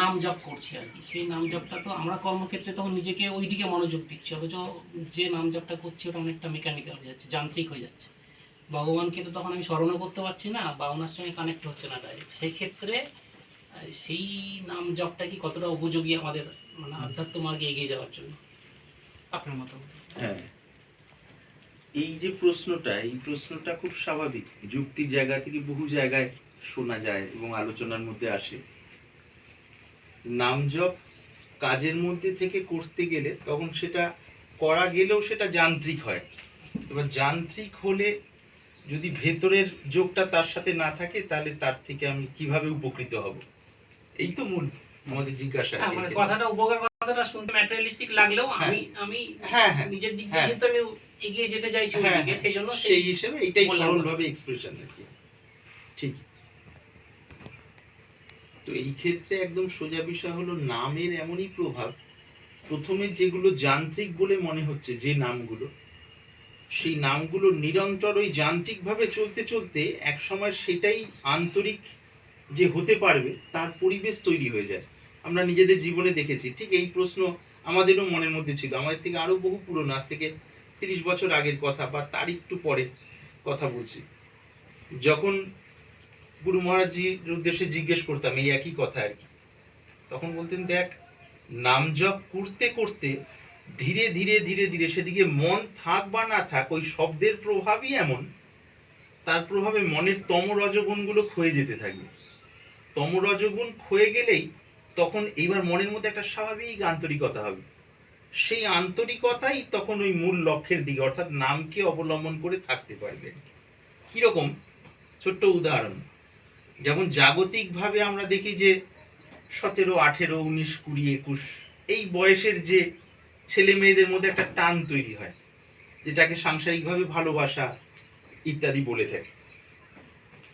নাম জপ করছি আর কি। সেই নাম জপটা তো আমরা কর্মক্ষেত্রে তখন নিজেকে ওই দিকে মনোযোগ দিচ্ছি, অথচ যে নাম জপটা করছি ওটা অনেকটা মেকানিক্যাল হয়ে যাচ্ছে, যান্ত্রিক হয়ে যাচ্ছে। ভগবানকে তো তখন আমি স্মরণও করতে পারছি না, বা ওনার সঙ্গে কানেক্ট হচ্ছে না ডাইরেক্ট সেই ক্ষেত্রে সেই নাম জপটা কি কতটা উপযোগী আমাদের মানে আধ্যাত্ম মার্গে এগিয়ে যাওয়ার জন্য? আপনার মতো হ্যাঁ। এই যে প্রশ্নটা, এই প্রশ্নটা খুব স্বাভাবিক। যুক্তির জায়গা থেকে বহু জায়গায় শোনা যায় এবং আলোচনার মধ্যে আসে। নাম জপ কাজের মধ্যে থেকে করতে গেলে তখন সেটা করা গেলেও সেটা যান্ত্রিক হয়। এবার যান্ত্রিক হলে যদি ভেতরের যোগটা তার সাথে না থাকে তাহলে তার থেকে আমি কীভাবে উপকৃত হব? এই তো মূল আমাদের জিজ্ঞাসা। হ্যাঁ, মানে কথাটা উপকার কথাটা শুনতে ম্যাটেরিয়ালিস্টিক লাগলেও আমি আমি হ্যাঁ হ্যাঁ। নিজের দিক হ্যাঁ। দিয়ে কিন্তু আমি এগিয়ে যেতে চাইছি হ্যাঁ, হ্যাঁ। সেই জন্য সেই হিসেবে এটাই। সরলভাবে এক্সপ্রেশন আর কি। ঠিক। তো এই ক্ষেত্রে একদম সোজা বিষয় হলো নামের এমনই প্রভাব, প্রথমে যেগুলো যান্ত্রিক বলে মনে হচ্ছে যে নামগুলো, সেই নামগুলো নিরন্তর ওই যান্ত্রিকভাবে চলতে চলতে এক সময় সেটাই আন্তরিক যে হতে পারবে, তার পরিবেশ তৈরি হয়ে যায়। আমরা নিজেদের জীবনে দেখেছি, ঠিক এই প্রশ্ন আমাদেরও মনের মধ্যে ছিল। আমাদের থেকে আরও বহু পুরনো, আজ থেকে তিরিশ বছর আগের কথা বা তার একটু পরে কথা বলছি। যখন গুরু মহারাজজির উদ্দেশ্যে জিজ্ঞেস করতাম এই একই কথা আর কি। তখন বলতেন, দেখ, নাম জপ করতে করতে ধীরে ধীরে ধীরে ধীরে সেদিকে মন থাক বা না থাক, ওই শব্দের প্রভাবই এমন, তার প্রভাবে মনের তম রজগুণগুলো ক্ষয়ে যেতে থাকবে। তম রজগুণ ক্ষয়ে গেলেই তখন এইবার মনের মধ্যে একটা স্বাভাবিক আন্তরিকতা হবে। সেই আন্তরিকতাই তখন ওই মূল লক্ষ্যের দিকে, অর্থাৎ নামকে অবলম্বন করে থাকতে পারবে। কীরকম? ছোট্ট উদাহরণ। যেমন জাগতিকভাবে আমরা দেখি যে সতেরো, আঠেরো, উনিশ, কুড়ি, একুশ, এই বয়সের যে ছেলে মেয়েদের মধ্যে একটা টান তৈরি হয়, যেটাকে সাংসারিকভাবে ভালোবাসা ইত্যাদি বলে থাকে।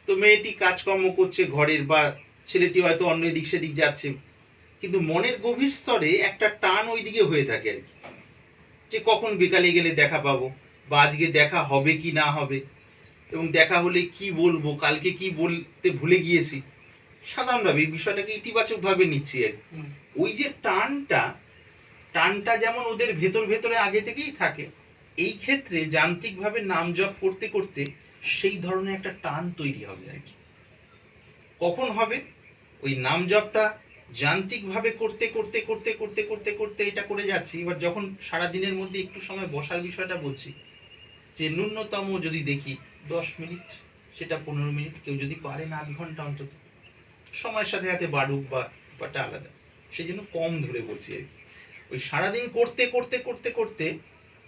তো মেয়েটি কাজকর্ম করছে ঘরের বা ছেলেটি হয়তো অন্য দিক সেদিক যাচ্ছে, কিন্তু মনের গভীর স্তরে একটা টান ওই দিকে হয়ে থাকে আর কি। যে কখন বিকালে গেলে দেখা পাবো বা আজকে দেখা হবে কি না হবে। এবং দেখা হলে কি বলব কালকে কি বলতে ভুলে গিয়েছি। সাধারণভাবে এই বিষয়টাকে ইতিবাচকভাবে নিচ্ছি আর ওই যে টানটা টানটা যেমন ওদের ভেতর ভেতরে আগে থেকেই থাকে এই ক্ষেত্রে যান্ত্রিকভাবে নাম জপ করতে করতে সেই ধরনের একটা টান তৈরি হবে আর কি। কখন হবে? ওই নাম জপটা যান্ত্রিকভাবে করতে করতে করতে করতে করতে করতে এটা করে যাচ্ছি। এবার যখন সারা দিনের মধ্যে একটু সময় বসার বিষয়টা বলছি যে ন্যূনতম যদি দেখি দশ মিনিট, সেটা পনেরো মিনিট, কেউ যদি পারে না আধ ঘণ্টা অন্তত। সময়ের সাথে সাথে বাড়ুক বা ব্যাপারটা আলাদা। সেই জন্য কম ধরে বলছি আর ওই সারাদিন করতে করতে করতে করতে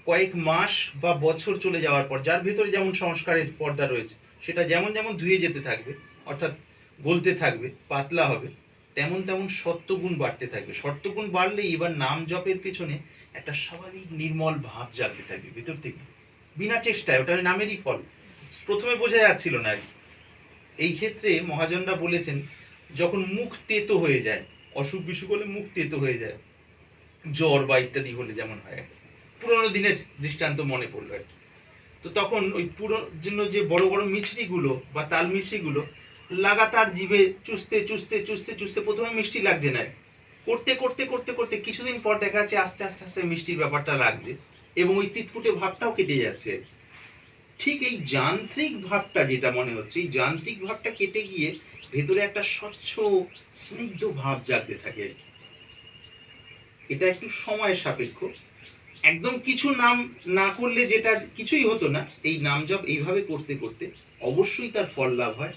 কয়েক মাস বা বছর চলে যাওয়ার পর, যার ভেতরে যেমন সংস্কারের পর্দা রয়েছে, সেটা যেমন যেমন ধুয়ে যেতে থাকবে, অর্থাৎ গলতে থাকবে, পাতলা হবে, তেমন তেমন সত্যগুণ বাড়তে থাকবে। সত্যগুণ বাড়লেই এবার নাম জপের পেছনে একটা স্বাভাবিক নির্মল ভাব জাগতে থাকবে ভেতর থেকে। বিনা চেষ্টায়, ওটা নামেরই ফল। প্রথমে বোঝা যাচ্ছিল না আর। এই ক্ষেত্রে মহাজনরা বলেছেন, যখন মুখ তেতো হয়ে যায়, অসুখ বিসুখ হলে মুখ তেতো হয়ে যায়, জ্বর বা ইত্যাদি হলে যেমন হয়। পুরোনো দিনের দৃষ্টান্ত মনে পড়ল আর কি তো তখন ওই পুরো জন্য যে বড় বড় মিছরিগুলো বা তাল মিছরিগুলো লাগাতার জিভে চুষতে চুষতে চুষতে চুষতে প্রথমে মিষ্টি লাগছে না করতে করতে করতে করতে কিছুদিন পর দেখা যাচ্ছে আস্তে আস্তে আস্তে মিষ্টির ব্যাপারটা লাগছে এবং ওই তিতকুটে ভাবটাও কেটে যাচ্ছে আর কি। ঠিক এই যান্ত্রিক ভাবটা যেটা মনে হচ্ছে, এই যান্ত্রিক ভাবটা কেটে গিয়ে ভেতরে একটা স্বচ্ছ, স্নিগ্ধ ভাব জাগতে থাকে আর কি। এটা একটু সময়ের সাপেক্ষ। একদম কিছু নাম না করলে যেটা কিছুই হতো না, এই নাম জপ এইভাবে করতে করতে অবশ্যই তার ফল লাভ হয়।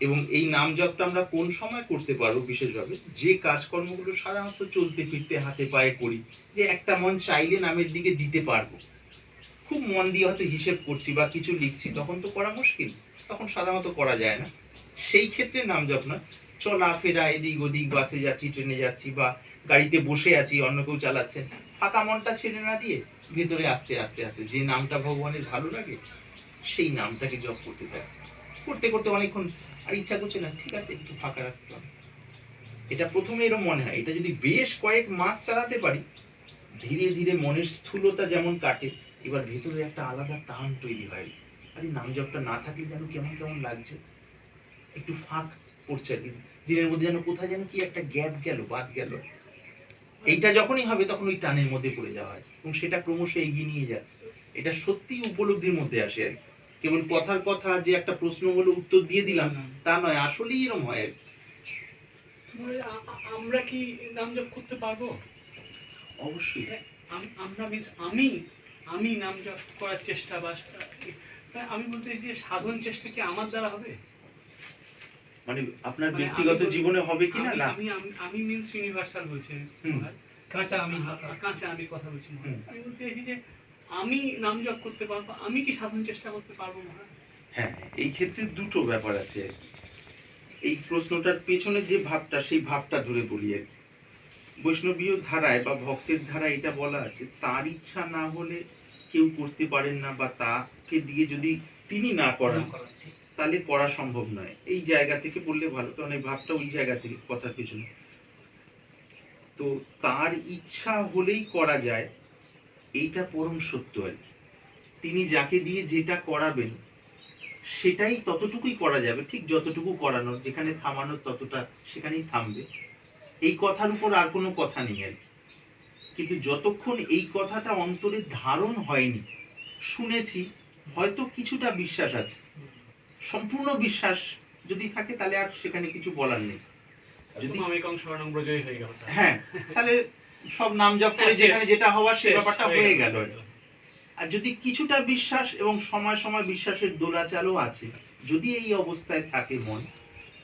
এবং এই নাম জপটা আমরা কোন সময় করতে পারব বিশেষভাবে? যে কাজকর্মগুলো সাধারণত চলতে ফিরতে হাতে পায়ে করি, যে একটা মন চাইলে নামের দিকে দিতে পারব। খুব মন দিয়ে হয়তো হিসেব করছি বা কিছু লিখছি, তখন তো করা মুশকিল। তখন সাধারণত করা যায় না। সেই ক্ষেত্রে নাম জপ না চলাফেরা এদিক ওদিক, বাসে যাচ্ছি, ট্রেনে যাচ্ছি বা গাড়িতে বসে আছি, অন্য কেউ চালাচ্ছেন ফাঁকা মনটা ছেড়ে না দিয়ে ভেতরে আস্তে আস্তে আস্তে যে নামটা ভগবানের ভালো লাগে, সেই নামটাকে জপ করতে থাকি। করতে করতে অনেকক্ষণ আর ইচ্ছা করছে না, ঠিক আছে, একটু ফাঁকা রাখলাম এটা প্রথমে এরকম মনে হয়। এটা যদি বেশ কয়েক মাস চালাতে পারি, ধীরে ধীরে মনের স্থূলতা যেমন কাটে এবার ভেতরে একটা আলাদা টান তৈরি হয়। আরে নাম জপটা না থাকলে যেন কেমন কেমন লাগছে। একটু ফাঁক পড়ছে আর কি। দিনের মধ্যে যেন কোথায় যেন কি একটা গ্যাপ গেল বাদ গেল। এইটা যখনই হবে তখন ওই টানের মধ্যে পড়ে যাওয়া হয় এবং সেটা ক্রমশ এগিয়ে নিয়ে যাচ্ছে। এটা সত্যি উপলব্ধির মধ্যে আসে আর। কেবল কথার কথা যে একটা প্রশ্ন হলো উত্তর দিয়ে দিলাম তা নয় আসলেই এরকম হয় আর আমরা কি নাম জপ করতে পারব? অবশ্যই। আমরা মিন্স আমি আমি নাম জপ করার চেষ্টা বা আমি বলতে চাইছি যে সাধন চেষ্টা কি আমার দ্বারা হবে? মানে আপনার মানে ব্যক্তিগত জীবনে হবে কি না? আমি- না। আমি মিন্স ইউনিভার্সাল বলছি। কাঁচা আমি কাঁচা আমি কথা বলছি আমি বলতে চাইছি যে আমি নাম জপ করতে পারব আমি কি সাধন চেষ্টা করতে পারব মহারাজ? হ্যাঁ এই ক্ষেত্রে দুটো ব্যাপার আছে। এই প্রশ্নটার পেছনে যে ভাবটা সেই ভাবটা ধরে বলি আর কি। বৈষ্ণবীয় ধারায় বা ভক্তের ধারায় এটা বলা আছে তার ইচ্ছা না হলে কেউ করতে পারেন না বা তাকে দিয়ে যদি তিনি না করান তাহলে করা সম্ভব নয়। এই জায়গা থেকে বললে ভালো কারণ এই ভাবটা ওই জায়গা থেকে কথার পিছনে। তো তার ইচ্ছা হলেই করা যায় এইটা পরম সত্য আর কি। তিনি যাকে দিয়ে যেটা করাবেন সেটাই ততটুকুই করা যাবে ঠিক যতটুকু করানোর যেখানে থামানোর ততটা সেখানেই থামবে। এই কথার উপর আর কোনো কথা নেই আর কি। কিন্তু যতক্ষণ এই কথাটা অন্তরে ধারণ হয়নি শুনেছি হয়তো কিছুটা বিশ্বাস আছে। সম্পূর্ণ বিশ্বাস যদি থাকে তাহলে আর সেখানে কিছু বলার নেই। যদি হয়ে তাহলে। হ্যাঁ তাহলে সব নাম জপ করে হ্যাঁ, যেখানে যেটা হওয়ার সে ব্যাপারটা হয়ে গেল। আর যদি কিছুটা বিশ্বাস এবং সময় সময় বিশ্বাসের দোলাচালও আছে যদি এই অবস্থায় থাকে মন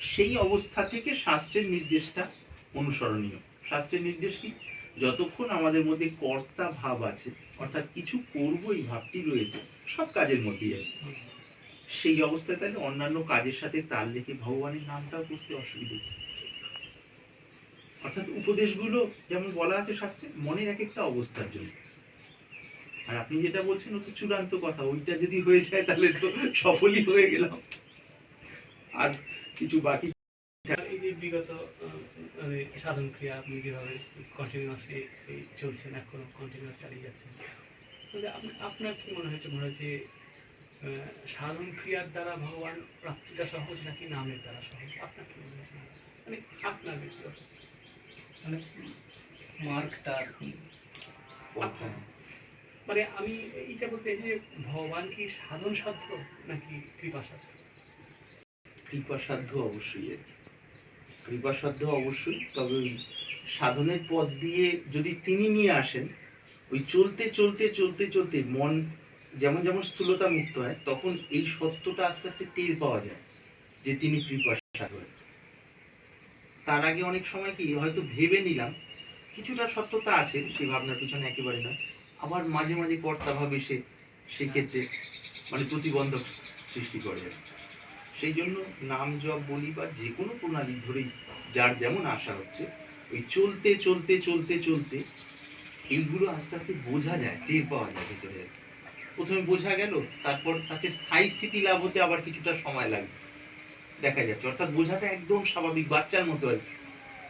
সেই অবস্থা থেকে শাস্ত্রের নির্দেশটা অনুসরণীয়। শাস্ত্রের নির্দেশ কি? যতক্ষণ আমাদের মধ্যে কর্তা ভাব আছে, অর্থাৎ কিছু করব এই ভাবটি রয়েছে, সব কাজের মধ্যেই আর সেই অবস্থায় তাহলে অন্যান্য কাজের সাথে তাল রেখে ভগবানের নামটাও করতে অসুবিধে অর্থাৎ উপদেশগুলো যেমন বলা আছে শাস্ত্রে, মনের এক একটা অবস্থার জন্য। আর আপনি যেটা বলছেন, ও তো চূড়ান্ত কথা, ওইটা যদি হয়ে যায় তাহলে তো সফলই হয়ে গেলাম। আর কিছু বাকি বিগত মানে সাধন ক্রিয়া আপনি যেভাবে কন্টিনিউয়াসলি চলছেন এখনও কন্টিনিউয়াস চালিয়ে যাচ্ছেন। আপনার কি মনে হয়েছে মনে আহ, সাধন ক্রিয়ার দ্বারা ভগবান প্রাপ্তিটা সহজ নাকি নামের দ্বারা সহজ? আপনার কি মনে হয়েছে মানে আপনার ব্যক্তিগত। মানে মার্কটা আর কি মানে আমি এইটা বলতে যে ভগবান কি সাধন সাধ্য নাকি কৃপা সাধ্য কৃপাসাধ্য অবশ্যই আর কি। কৃপাসাধ্য অবশ্যই, তবে সাধনের পথ দিয়ে যদি তিনি নিয়ে আসেন, ওই চলতে চলতে চলতে চলতে মন যেমন যেমন স্থূলতা মুক্ত হয়, তখন এই সত্যটা আস্তে আস্তে টের পাওয়া যায় যে তিনি কৃপাসাগর তার আগে অনেক সময় কি, হয়তো ভেবে নিলাম, কিছুটা সত্যতা আছে সেই ভাবনার পিছনে একেবারে না আবার মাঝে মাঝে কর্তা ভাবে সে সেক্ষেত্রে মানে প্রতিবন্ধক সৃষ্টি করে কি। সেই জন্য নাম জপ বলি বা যে কোনো প্রণালী ধরেই যার যেমন আশা হচ্ছে ওই চলতে চলতে চলতে চলতে এইগুলো আস্তে আস্তে বোঝা যায় টের পাওয়া যায় ভেতরে আর প্রথমে বোঝা গেল তারপর তাকে স্থায়ী স্থিতি লাভ হতে আবার কিছুটা সময় লাগবে দেখা যাচ্ছে অর্থাৎ বোঝাটা একদম স্বাভাবিক বাচ্চার মতো আর কি।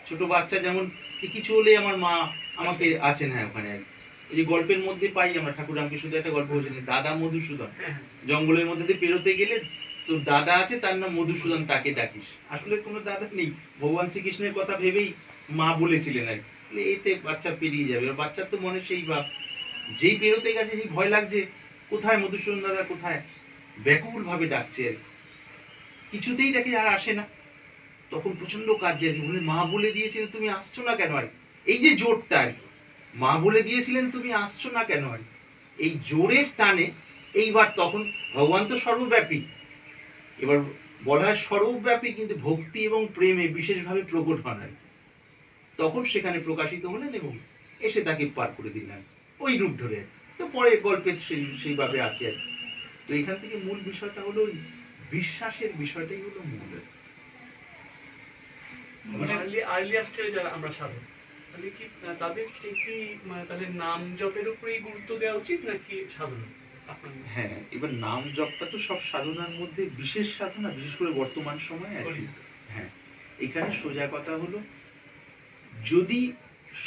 ছোট বাচ্চা যেমন কিছু হলে আমার মা? আমাকে আছেন হ্যাঁ ওখানে আর। এই যে গল্পের মধ্যে পাই আমরা ঠাকুর রামকৃষ্ণ একটা গল্প বলছেন দাদা মধুসূদন। হ্যাঁ। জঙ্গলের মধ্যে দিয়ে পেরোতে গেলে তোর দাদা আছে, তার নাম মধুসূদন, তাকে ডাকিস। আসলে কোনো দাদা নেই। ভগবান শ্রীকৃষ্ণের কথা ভেবেই মা বলেছিলেন আর এতে বাচ্চা পেরিয়ে যাবে। আর বাচ্চার তো মনে সেই ভাব। যেই বেরোতে গেছে, সেই ভয় লাগছে, কোথায় মধুসূদন দাদা, কোথায়? ব্যাকুল ভাবে ডাকছে আর। কিছুতেই দেখে আর আসে না। তখন প্রচণ্ড কাজ আর কি। মা বলে দিয়েছিলেন তুমি আসছো না কেন আর এই যে জোরটা আর মা বলে দিয়েছিলেন তুমি আসছো না কেন আর এই জোরের টানে এইবার তখন ভগবান তো সর্বব্যাপী। এবার বলা হয় সর্বব্যাপী কিন্তু ভক্তি এবং প্রেমে বিশেষভাবে প্রকট হন তখন সেখানে প্রকাশিত হলেন এবং এসে তাকে পার করে দিলেন ওই রূপ ধরে তো পরে গল্পে সেই, সেইভাবে আছে তো এখান থেকে মূল বিষয়টা হলো বিশ্বাসের বিষয়টাই হলো মূল। মানে আমরা সাধক তাহলে কি, তাদের কি মানে তাদের নাম জপের উপরেই গুরুত্ব দেওয়া উচিত নাকি মতে? হ্যাঁ এবার নাম জপটা তো সব সাধনার মধ্যে বিশেষ সাধনা বিশেষ করে বর্তমান সময়ে আর কি। হ্যাঁ এখানে সোজা কথা হলো যদি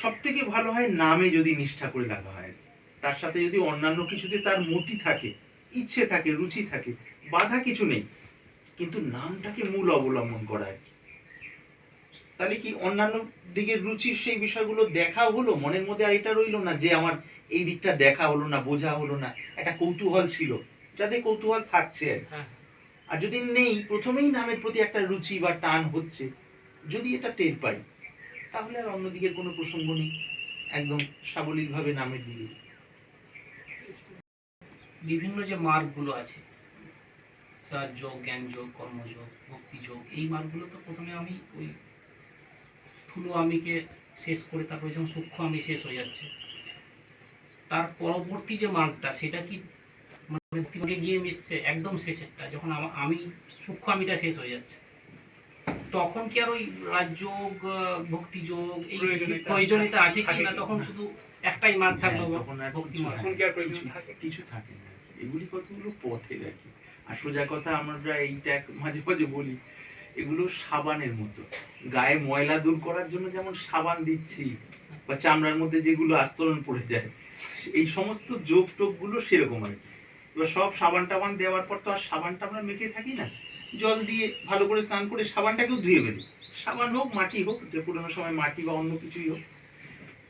সব থেকে ভালো হয় নামে যদি নিষ্ঠা করে লাগা হয় তার সাথে যদি অন্যান্য কিছুতে তার মতি থাকে ইচ্ছে থাকে রুচি থাকে বাধা কিছু নেই কিন্তু নামটাকে মূল অবলম্বন করা আর কি। তাহলে কি অন্যান্য দিকে রুচির সেই বিষয়গুলো দেখা হলো? মনের মধ্যে আর এটা রইল না যে আমার এই দিকটা দেখা হলো না বোঝা হলো না একটা কৌতূহল ছিল। যাতে কৌতূহল থাকছে আর হ্যাঁ। আর যদি নেই প্রথমেই নামের প্রতি একটা রুচি বা টান হচ্ছে যদি এটা টের পাই তাহলে আর অন্যদিকের কোনো প্রসঙ্গ নেই। একদম সাবলীলভাবে নামের দিকে। বিভিন্ন যে মার্গগুলো আছে তার যোগ জ্ঞান যোগ কর্মযোগ ভক্তি যোগ এই মার্গগুলো তো প্রথমে আমি ওই স্থূল আমিকে শেষ করে তারপরে যখন সূক্ষ্ম আমি শেষ হয়ে যাচ্ছে তার পরবর্তী যে মার্গটা সেটা কি মানে গিয়ে মিশছে একদম শেষেরটা যখন আমি সূক্ষ্ম আমিটা শেষ হয়ে যাচ্ছে? তখন কি আর ওই রাজযোগ আহ, ভক্তি যোগ এই প্রয়োজনীয়তা- আছে কি না? তখন হ্যাঁ। শুধু একটাই মার্গ থাকল হ্যাঁ, তখন ভক্তি কিছু মার্গ কি আর প্রয়োজন কিছু- থাকে? কিছু থাকে না। এগুলি কতগুলো পথে রাখি আর সোজা কথা আমরা এইটা এক- মাঝে মাঝে বলি এগুলো সাবানের মতো। গায়ে ময়লা দূর করার জন্য যেমন সাবান দিচ্ছি বা চামড়ার মধ্যে যেগুলো আস্তরণ পড়ে যায় এই সমস্ত যোগ টোগগুলো সেরকম আর এবার সব সাবান টাবান দেওয়ার পর তো আর সাবানটা আমরা মেখে থাকি না। জল দিয়ে ভালো করে স্নান করে সাবানটাকেও ধুয়ে ফেলি। সাবান হোক মাটি হোক যে পুরোনো সময় মাটি বা অন্য কিছুই হোক।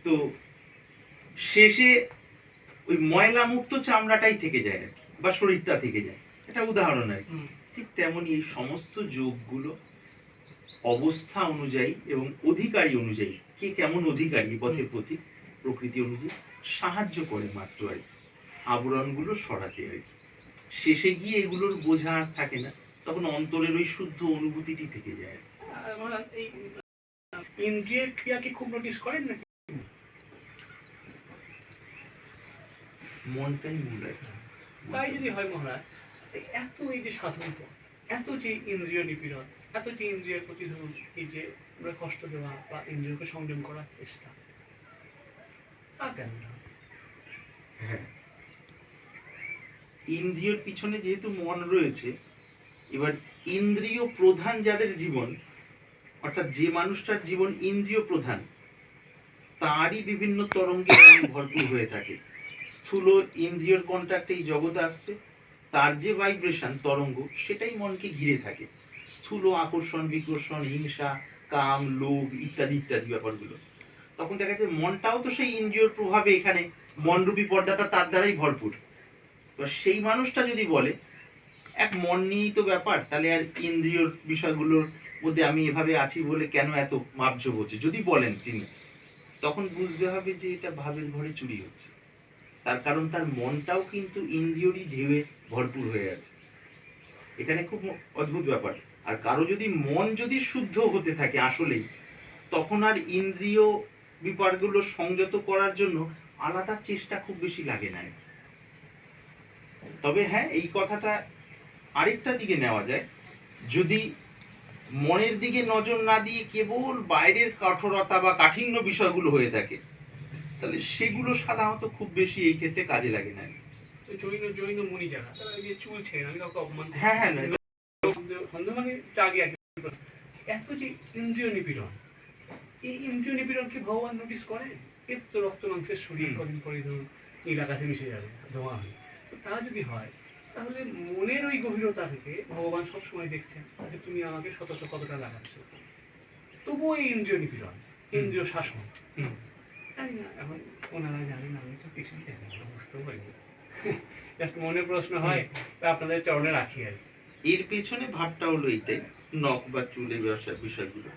তো শেষে ওই ময়লা মুক্ত চামড়াটাই থেকে যায় আর কি বা শরীরটা থেকে যায়। এটা উদাহরণ আর কি। ঠিক তেমনই এই সমস্ত যোগগুলো অবস্থা অনুযায়ী এবং অধিকারী অনুযায়ী কে কেমন অধিকারী পথের প্রতি প্রকৃতি অনুযায়ী সাহায্য করে মাত্র আর আবরণগুলো সরাতে আর শেষে গিয়ে এগুলোর বোঝা আর থাকে না তখন অন্তরের ওই শুদ্ধ অনুভূতিটি থেকে যায় ইন্দ্রিয়ের ক্রিয়া কি খুব নোটিস করেন নাকি? মনটাই মূল তাই যদি হয় মহারাজ এত এই যে সাধন এত যে ইন্দ্রিয় নিপীড়ন এত যে ইন্দ্রিয়ের প্রতি ধরুন এই যে কষ্ট দেওয়া বা ইন্দ্রিয়কে সংযম করার চেষ্টা তা হ্যাঁ। ইন্দ্রিয়র পিছনে যেহেতু মন রয়েছে, এবার ইন্দ্রিয় প্রধান যাদের জীবন, অর্থাৎ যে মানুষটার জীবন ইন্দ্রিয় প্রধান, তারই বিভিন্ন তরঙ্গে মন ভরপুর হয়ে থাকে। স্থূল ইন্দ্রিয়র কন্ট্যাক্টে এই জগতে আসছে, তার যে ভাইব্রেশন তরঙ্গ, সেটাই মনকে ঘিরে থাকে। স্থূল আকর্ষণ, বিকর্ষণ, হিংসা, কাম, লোভ, ইত্যাদি ইত্যাদি ব্যাপারগুলো। তখন দেখা যায় মনটাও তো সেই ইন্দ্রিয়র প্রভাবে এখানে মনরূপী পর্দাটা তার দ্বারাই ভরপুর। তো সেই মানুষটা যদি বলে, এক মন নিয়েই তো ব্যাপার, তাহলে আর ইন্দ্রিয়র বিষয়গুলোর মধ্যে আমি এভাবে আছি বলে কেন এত মাপজোগ হচ্ছে? যদি বলেন তিনি, তখন বুঝতে হবে যে এটা ভাবের ঘরে চুরি হচ্ছে। তার কারণ তার মনটাও কিন্তু ইন্দ্রিয়রই ঢেউয়ে ভরপুর হয়ে আছে। এখানে খুব অদ্ভুত ব্যাপার। আর কারও যদি মন যদি শুদ্ধ হতে থাকে আসলেই, তখন আর ইন্দ্রিয় বিপারগুলো সংযত করার জন্য আলাদা চেষ্টা খুব বেশি লাগে না। তবে হ্যাঁ এই কথাটা আরেকটা দিকে নেওয়া যায়। যদি মনের দিকে নজর না দিয়ে কেবল বাইরের কঠোরতা বা কাঠিন্য বিষয়গুলো হয়ে থাকে তাহলে সেগুলো সাধারণত খুব বেশি এই ক্ষেত্রে কাজে লাগে না। তো জৈন জৈন মুনি যারা তারা এই যে চুল ছেড়ে আমি কাউকে অপমান হ্যাঁ হ্যাঁ সন্দেহ মানে এত যে ইন্দ্রিয় নিপীড়ন এই ইন্দ্রিয় নিপীড়ন কি ভগবান নোটিস করে এর তো রক্ত মাংসের শরীর। কদিন পরে ধরুন নীল আকাশে মিশে যাবে ধোঁয়া হয়ে তো তা যদি হয় তাহলে মনের ওই গভীরতা থেকে ভগবান সবসময় দেখছেন যে তুমি আমাকে সতত কতটা লাগাচ্ছ। তবুও এই ইন্দ্রিয় নিপীড়ন ইন্দ্রিয় শাসন হুম। জানি না? এখন ওনারা জানেন আমি তো কিছুই জানি না বুঝতেও পারি জাস্ট মনে প্রশ্ন হয় তা আপনাদের চরণে রাখি আর কি। এর পেছনে ভাবটা হলো এইটাই নখ বা চুলে ব্যবসা বিষয়গুলো।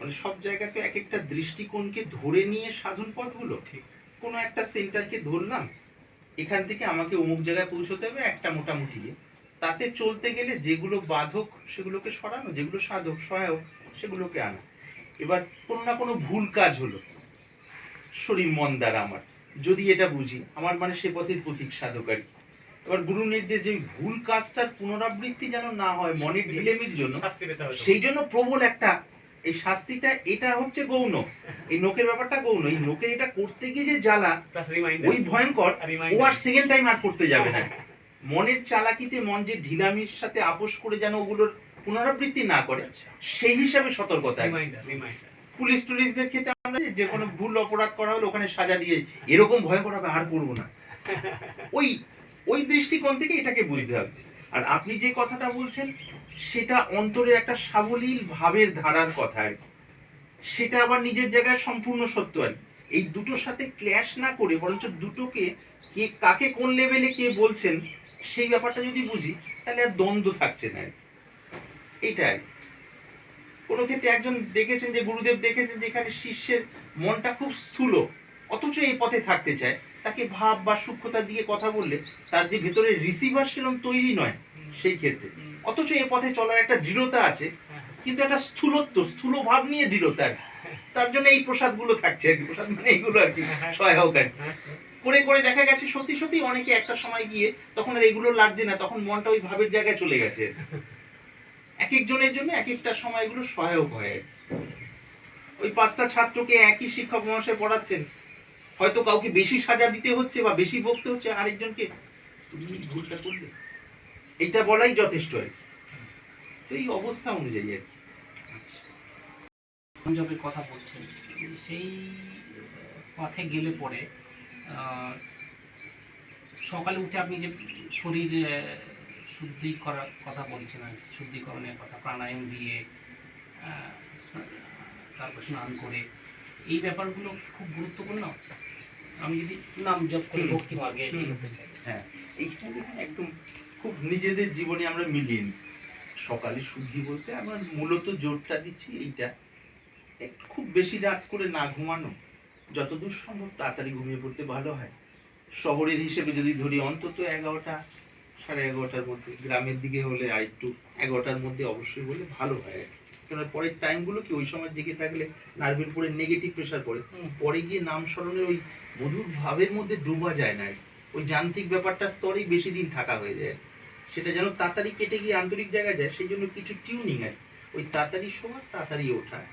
মানে সব জায়গাতে এক একটা দৃষ্টিকোণকে ধরে নিয়ে সাধন পথগুলো? ঠিক। কোনো একটা সেন্টারকে ধরলাম এখান থেকে আমাকে অমুক জায়গায় পৌঁছতে হবে একটা মোটামুটি। তাতে চলতে গেলে যেগুলো বাধক সেগুলোকে সরানো যেগুলো সাধক সহায়ক সেগুলোকে আনা। এবার কোনো না কোনো ভুল কাজ হলো। শরীর মন দ্বারা আমার। যদি এটা বুঝি আমার মানে সে পথের প্রতীক সাধকারী এবার গুরু নির্দেশ যে ভুল কাজটার পুনরাবৃত্তি যেন না হয় মনের ঢিলেমির জন্য সেই জন্য প্রবল একটা এই শাস্তিটা এটা হচ্ছে গৌণ। এই নোকের ব্যাপারটা গৌণ। এই নোকের এটা করতে গিয়ে যে জ্বালা ওই ভয়ঙ্কর ও আর সেকেন্ড টাইম আর করতে যাবে না। মনের চালাকিতে মন যে ঢিলামির সাথে আপোষ করে যেন ওগুলোর পুনরাবৃত্তি না করে সেই হিসাবে সতর্কতা। পুলিশ টুলিশদের ক্ষেত্রে আমরা যে কোনো ভুল অপরাধ করা হলে ওখানে সাজা দিয়ে এরকম ভয়ঙ্কর হবে আর করব না। ওই ওই দৃষ্টিকোণ থেকে এটাকে বুঝতে হবে। আর আপনি যে কথাটা বলছেন সেটা অন্তরের একটা সাবলীল ভাবের ধারার কথা আর কি। সেটা আবার নিজের জায়গায় সম্পূর্ণ সত্য আর। এই দুটোর সাথে ক্ল্যাশ না করে বরঞ্চ দুটোকে কে কাকে কোন লেভেলে কে বলছেন, সেই ব্যাপারটা যদি বুঝি, তাহলে আর দ্বন্দ্ব থাকছে না আর কোনো ক্ষেত্রে একজন দেখেছেন যে গুরুদেব দেখেছেন যে এখানে শিষ্যের মনটা খুব স্থূল, অথচ এই পথে থাকতে চায়। তাকে ভাব বা সূক্ষ্মতা দিয়ে কথা বললে তার যে ভেতরে রিসিভার সেরকম তৈরি নয় সেই ক্ষেত্রে। অথচ এই পথে চলার একটা দৃঢ়তা আছে কিন্তু একটা স্থূলত্ব স্থূল ভাব নিয়ে দৃঢ়তা তার জন্য এই প্রসাদগুলো থাকছে। আর কি প্রসাদ মানে এইগুলো আর কি। সহায়ক আর করে করে দেখা গেছে সত্যি সত্যি অনেকে একটা সময় গিয়ে তখন আর এগুলো লাগছে না তখন মনটা ওই ভাবের জায়গায় চলে গেছে। এক একজনের জন্য এক একটা সময় এগুলো সহায়ক হয়। ওই পাঁচটা ছাত্রকে একই শিক্ষক মহাশয় পড়াচ্ছেন। হয়তো কাউকে বেশি সাজা দিতে হচ্ছে বা বেশি বকতে হচ্ছে আরেকজনকে। তুমি ভুলটা করলে। এইটা বলাই যথেষ্ট আর কি। তো এই অবস্থা অনুযায়ী আর কি। কথা বলছেন সেই পথে গেলে পরে সকালে উঠে আপনি যে শরীর শুদ্ধি করার কথা বলছেন আর কি, শুদ্ধিকরণের কথা প্রাণায়াম দিয়ে তারপর স্নান করে এই ব্যাপারগুলো খুব গুরুত্বপূর্ণ আমি যদি নাম জপ করে। ভক্তি মার্গে হ্যাঁ এইখানে একদম খুব নিজেদের জীবনে আমরা মিলিয়ে নিই। সকালে শুদ্ধি বলতে আমরা মূলত জোরটা দিচ্ছি এইটা। খুব বেশি রাত করে না ঘুমানো, যতদূর সম্ভব তাড়াতাড়ি ঘুমিয়ে পড়তে ভালো হয়। শহরের হিসেবে যদি ধরি অন্তত এগারোটা, সাড়ে এগারোটার মধ্যে, গ্রামের দিকে হলে আর একটু এগারোটার মধ্যে অবশ্যই হলে ভালো হয়। কেননা পরের টাইমগুলো কি ওই সময় জেগে থাকলে নার্ভের উপরে নেগেটিভ প্রেশার পড়ে। পরে গিয়ে নাম স্মরণের ওই মধুর ভাবের মধ্যে ডুবা যায় না। ওই যান্ত্রিক ব্যাপারটা স্তরেই বেশি দিন থাকা হয়ে যায়। সেটা যেন তাড়াতাড়ি কেটে গিয়ে আন্তরিক জায়গায় যায়, সেই জন্য কিছু টিউনিং আছে। ওই তাড়াতাড়ি শোয়া, তাড়াতাড়ি ওঠা।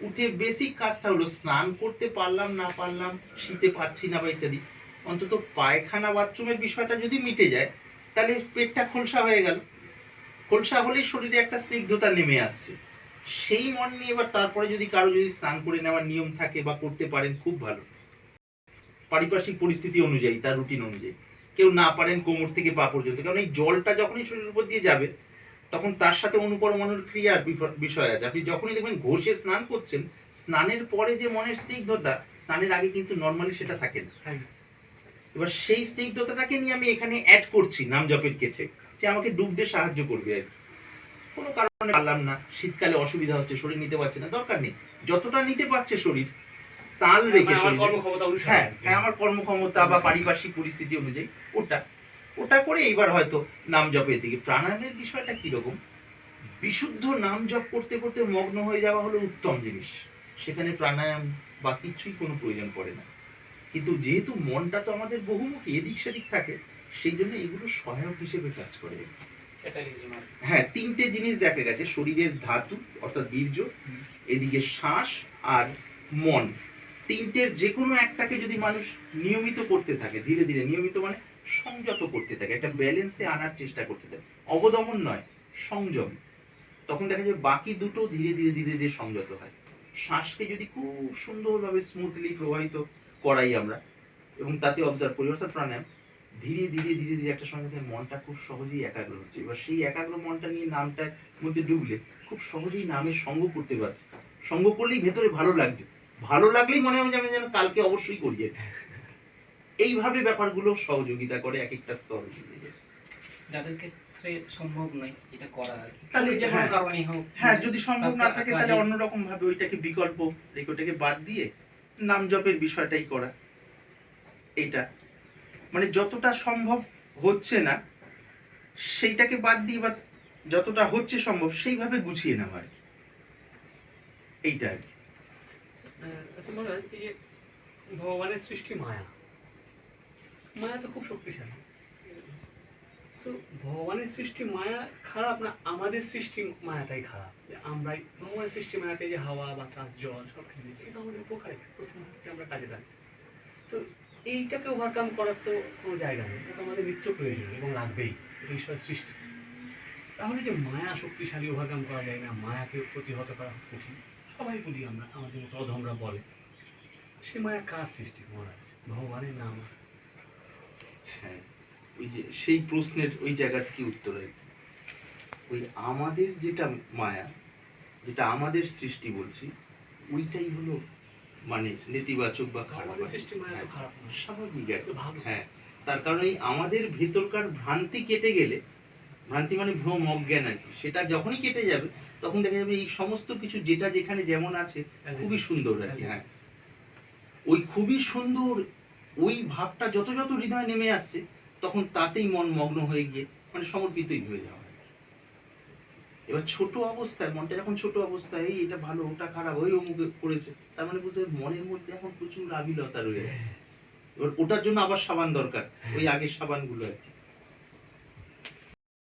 উঠে বেসিক কাজটা হলো স্নান করতে পারলাম, না পারলাম, শীতে পাচ্ছি না বা ইত্যাদি। অন্তত পায়খানা বাথরুমের বিষয়টা যদি মিটে যায়, তাহলে পেটটা খোলসা হয়ে গেল। খোলসা হলেই শরীরে একটা স্নিগ্ধতা নেমে আসছে। সেই মন নিয়ে এবার তারপরে যদি কারও যদি স্নান করে নেওয়ার নিয়ম থাকে বা করতে পারেন, খুব ভালো। পারিপার্শ্বিক পরিস্থিতি অনুযায়ী, তার রুটিন অনুযায়ী। কেউ না পারেন কোমর থেকে পা পর্যন্ত। কারণ এই জলটা যখনই শরীরের উপর দিয়ে যাবে তখন তার সাথে অনুপরমাণুর ক্রিয়ার বিষয় আছে। আপনি যখনই দেখবেন ঘষে স্নান করছেন স্নানের পরে যে মনের স্নিগ্ধতা স্নানের আগে কিন্তু নর্মালি সেটা থাকে না। এবার সেই স্নিগ্ধতাটাকে নিয়ে আমি এখানে অ্যাড করছি নাম জপের ক্ষেত্রে যে আমাকে ডুবতে সাহায্য করবে। আর কি। কোনো কারণে পারলাম না। শীতকালে অসুবিধা হচ্ছে শরীর নিতে পারছে না দরকার নেই। যতটা নিতে পারছে শরীর তাল রেখে আমার শরীরে- কর্মক্ষমতা হ্যাঁ হ্যাঁ আমার কর্মক্ষমতা বা পারিপার্শ্বিক পরিস্থিতি অনুযায়ী ওটা। ওটা করে এইবার হয়তো নাম জপের দিকে প্রাণায়ামের বিষয়টা কীরকম? বিশুদ্ধ নাম জপ করতে করতে মগ্ন হয়ে যাওয়া হলো উত্তম জিনিস। সেখানে প্রাণায়াম বা কিছুই কোনো প্রয়োজন পড়ে না। কিন্তু যেহেতু মনটা তো আমাদের বহুমুখী এদিক সেদিক থাকে সেই জন্য এগুলো সহায়ক হিসেবে কাজ করে। হ্যাঁ তিনটে জিনিস দেখা গেছে। শরীরের ধাতু অর্থাৎ বীর্য এদিকে শ্বাস আর মন। তিনটের যে কোনো একটাকে যদি মানুষ নিয়মিত করতে থাকে, ধীরে ধীরে, নিয়মিত মানে সংযত করতে থাকে, একটা ব্যালেন্সে আনার চেষ্টা করতে থাকে। অবদমন নয়, সংযম। তখন দেখা যায় বাকি দুটো ধীরে ধীরে ধীরে ধীরে সংযত হয়। শ্বাসকে যদি খুব সুন্দরভাবে স্মুথলি প্রবাহিত করাই আমরা, এবং তাতে অবজার্ভ করি, অর্থাৎ প্রাণায়াম, ধীরে ধীরে ধীরে ধীরে একটা দেখে মনটা খুব সহজেই একাগ্র হচ্ছে। এবার সেই একাগ্র মনটা নিয়ে নামটার মধ্যে ডুবলে খুব সহজেই নামের সঙ্গ করতে পারছে। সঙ্গ করলেই ভেতরে ভালো লাগছে। ভালো লাগলেই মনে হয় যে আমি যেন কালকে অবশ্যই করি এইভাবে ব্যাপারগুলো সহযোগিতা করে এক একটা স্তর। যাদের ক্ষেত্রে সম্ভব নয় এটা করা তাহলে যে কোনো হ্যাঁ। কারণেই হোক হ্যাঁ যদি সম্ভব না থাকে তাহলে অন্যরকম ভাবে ওইটাকে বিকল্প রেখে ওটাকে বাদ দিয়ে নাম জপের বিষয়টাই করা এইটা মানে যতটা সম্ভব হচ্ছে না সেইটাকে বাদ দিয়ে বা যতটা হচ্ছে সম্ভব সেইভাবে গুছিয়ে নেওয়া আর কি। এইটা আর কি। ভগবানের সৃষ্টি মায়া। মায়া তো খুব শক্তিশালী। তো ভগবানের সৃষ্টি মায়া খারাপ না, আমাদের সৃষ্টি মায়াটাই খারাপ। যে আমরাই ভগবানের সৃষ্টি মায়াতে যে হাওয়া, বাতাস, জল সব খেয়ে দিয়েছে, এটা আমাদের উপকারী প্রথম আমরা কাজে লাগে তো এইটাকে ওভারকাম করার তো কোনো জায়গা নেই। এটা আমাদের নিত্য প্রয়োজন এবং লাগবেই। এটা ঈশ্বরের সৃষ্টি। তাহলে যে মায়া শক্তিশালী ওভারকাম করা যায় না, মায়াকে প্রতিহত করা কঠিন। সবাই বলি আমরা আমাদের মতো অধমরা বলে। সে মায়া কার সৃষ্টি মহারাজ ভগবানের নাম হ্যাঁ ওই যে সেই প্রশ্নের ওই জায়গাটা কি উত্তর হয়? ওই আমাদের যেটা মায়া যেটা আমাদের সৃষ্টি বলছি ওইটাই হলো মানে নেতিবাচক বা খারাপ সৃষ্টি হ্যাঁ, খারাপ স্বাভাবিক। তো ভালো। হ্যাঁ তার কারণে এই আমাদের ভেতরকার ভ্রান্তি কেটে গেলে ভ্রান্তি মানে ভ্রম অজ্ঞান আর কি সেটা যখনই কেটে যাবে তখন দেখা যাবে এই সমস্ত কিছু যেটা যেখানে যেমন আছে খুবই সুন্দর আর কি হ্যাঁ। ওই খুবই সুন্দর ওই ভাবটা যত যত হৃদয় নেমে আসছে তখন তাতেই মন মগ্ন হয়ে গিয়ে মানে সমর্পিতই হয়ে যাওয়া এবার ছোট অবস্থায় মনটা যখন ছোট অবস্থায় এই এটা ভালো ওটা খারাপ ওই অমুকে করেছে। তার মানে বুঝতে মনের মধ্যে এখন প্রচুর আবিলতা রয়ে গেছে। এবার ওটার জন্য আবার সাবান দরকার ওই আগের সাবানগুলো আর কি।